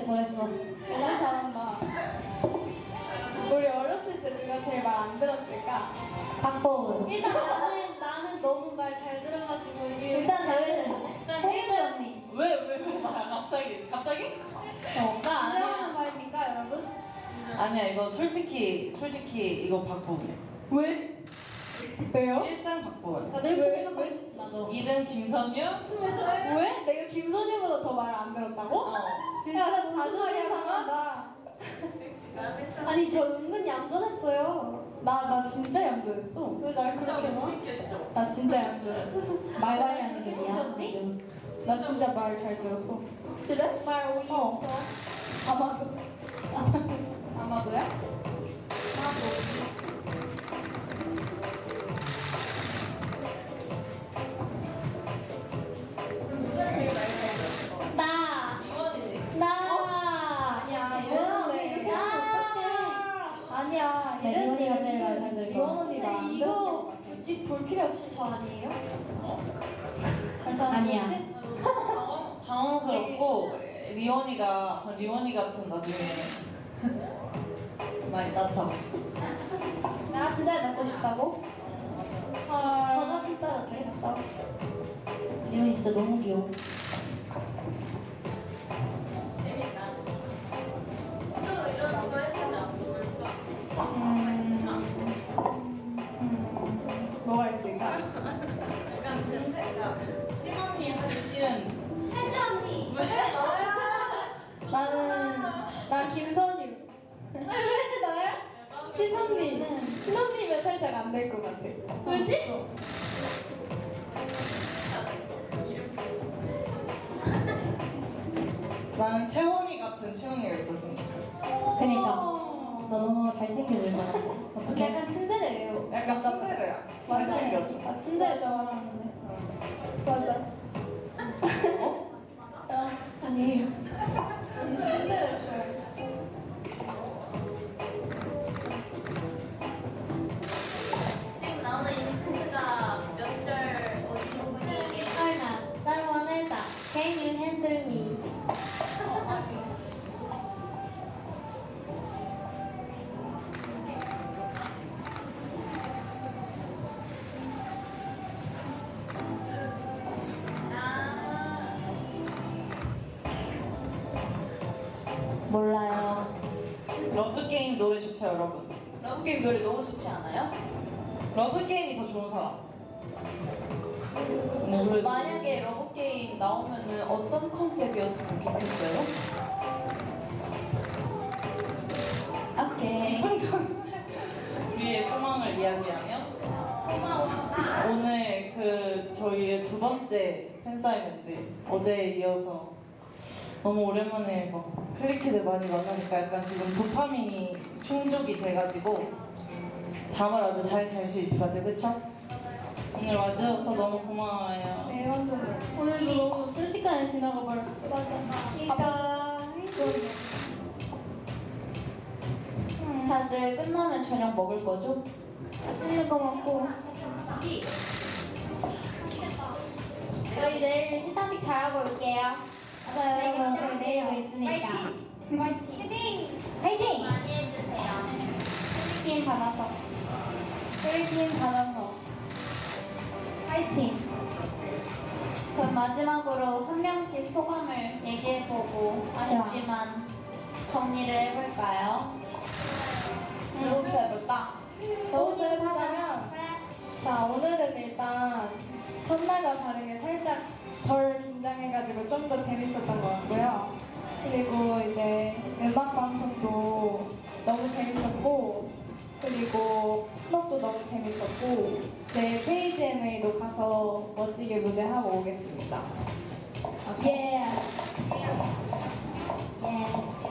저랬어. 너무 잘한다. 우리 어렸을 때 누가 제일 말 안 들었을까? 박보은. 일단 나는 나는 너무 말 잘 들어가지고 이게 일단 나는 홍대 언니. 왜 왜왜 말 갑자기 갑자기? 어, 나 인정하는 아니야. 말입니까, 여러분? 아니야 이거 솔직히 솔직히 이거 박보은이야. 왜? 왜요? 1등 박보은. 이렇게 왜? 생각하고 있어 나도 2등 김선유. 왜? 내가 김선희보다 더 말 안 들었다고? 어. 진짜 무슨 자존심 상한다. 아니 저 은근 얌전했어요 나, 나 진짜 얌전했어. 왜 날 그렇게 봐? 나 진짜 얌전했어. 말 관리하는 게이야 미쳤니? 나 진짜 말 잘 들었어. 확실해? 말 오이 어. 없어 아마도. 아마도야? 나도 굳이 볼 필요 없이 저 아니에요? 저 아니야. 당황- 당황스럽고 리원이가 전 리원이 같은 나중에 많이 따뜻하고. 나 진짜 낳고 싶다고? 전화 필터 됐어 이름이 진짜 너무 귀여워. 약간 야 팀원이 하기 싫은. 혜주 언니 나는 나 김선유. 왜 나야? 친언니. 친언니면 살짝 안 될 것 같아. 왜지? 나는 채원이 같은 채원이가 있었으면 좋겠어. 그니까. 너 너무 잘 챙겨줄 것 같아. 어떻게? 약간 츤데레예요. 약간 챙겨줘. 아 츤데레 좋아하는데. 맞아. 어? 아니에요. 몰라요. 러브 게임 노래 좋죠 여러분. 러브게임 노래 너무 좋지 않아요? 러브 게임이 더 좋은 사람. 뭐, 만약에 러브게임 나오면은 어떤 컨셉이었으면 좋겠어요? 오케이 우리의 소망을 이야기하면 오늘 그 저희의 두 번째 팬사인회인데 어제에 이어서 너무 오랜만에 막 클리키들 많이 만나니까 약간 지금 도파민이 충족이 돼가지고 잠을 아주 잘 잘 수 있을 것 같아요 그쵸? 오늘 와주셔서 너무 고마워요 네, 완전. 오늘도 너무 순식간에 지나가 버렸어. 맞아. 그러니까 다들 끝나면 저녁 먹을 거죠? 맛있는 거 먹고. 저희 내일 시상식 잘하고 올게요 맞아요, 여러분. 저희 내일도 있으니까. 파이팅! 파이팅! 파이팅! 많이 해주세요 프리팀 받아서. 받아서. 파이팅! 그럼 마지막으로 한 명씩 소감을 얘기해보고 아쉽지만 정리를 해볼까요? 누구부터 해볼까? 저부터 해보자면, 자, 오늘은 일단 첫날과 다르게 살짝 덜 긴장해가지고 좀 더 재밌었던 것 같고요. 그리고 이제 음악 방송도 너무 재밌었고, 그리고 플럽도 너무 재밌었고, 내일 페이지 MA도 가서 멋지게 무대하고 오겠습니다. 예! 예,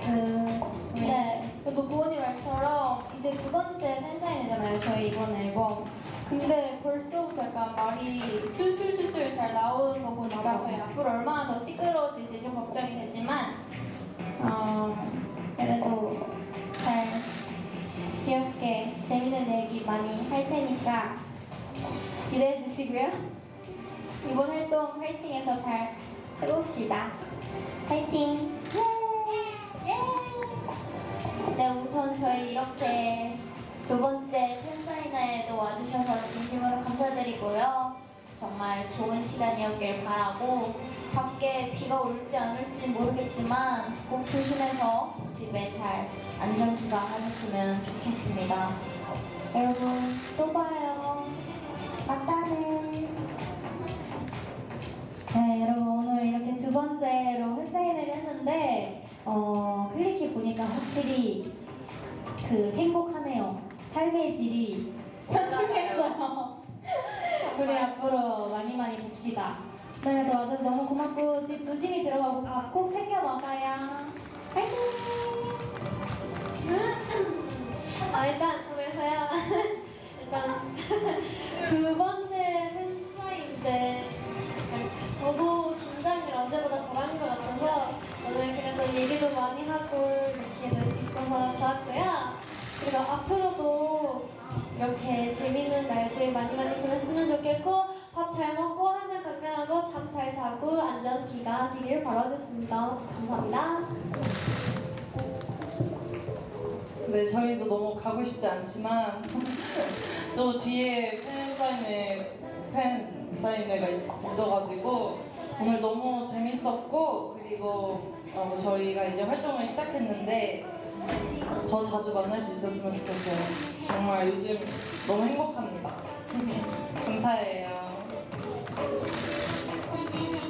그 네, 저도 부모님 말처럼 이제 두 번째 팬사인회잖아요, 저희 이번 앨범. 근데 벌써부터 약간 말이 술술술술 잘 나오는 거 보니까 저희 앞으로 얼마나 더 시끄러워질지 좀 걱정이 되지만, 어, 그래도 잘 귀엽게 재밌는 얘기 많이 할 테니까 기대해 주시고요. 이번 활동 파이팅해서 잘 해봅시다. 파이팅! 예! 우선 저희 이렇게 두 번째 팬사인회에도 와주셔서 진심으로 감사드리고요. 정말 좋은 시간이었길 바라고 밖에 비가 올지 안 올지 모르겠지만 꼭 조심해서 집에 잘 안전 귀가하셨으면 좋겠습니다. 여러분 또 봐요. 맞다는. 네, 여러분 오늘 이렇게 두 번째로 팬사인회를 했는데 어, 클릭해 보니까 확실히 그 행복하네요. 삶의 질이 상승했어요. 우리 앞으로 많이 많이 봅시다. 오늘 도 와줘서 너무 고맙고 집 조심히 들어가고 밥꼭 챙겨 먹어요. 파이팅! 아, 일단 그래서요. 일단 두 번째 팬사인데 저도 긴장을 어제보다 덜한 것 같아서 오늘 그래도 얘기도 많이 하고 이렇게 될 수 있어서 좋았고요. 그리고 앞으로도 이렇게 재밌는 날들 많이 많이 보냈으면 좋겠고 밥 잘 먹고 항상 건강하고 잠 잘 자고 안전 귀가하시길 바라겠습니다. 감사합니다. 네, 저희도 너무 가고 싶지 않지만 또 뒤에 팬 사인회 팬 사인회가 있어가지고 오늘 너무 재밌었고 그리고 어, 저희가 이제 활동을 시작했는데 더 자주 만날 수 있었으면 좋겠어요. 정말 요즘 너무 행복합니다. 감사해요.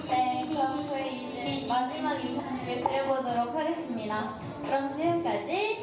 네, 그럼 저희 이제 마지막 인사를 드려보도록 하겠습니다. 그럼 지금까지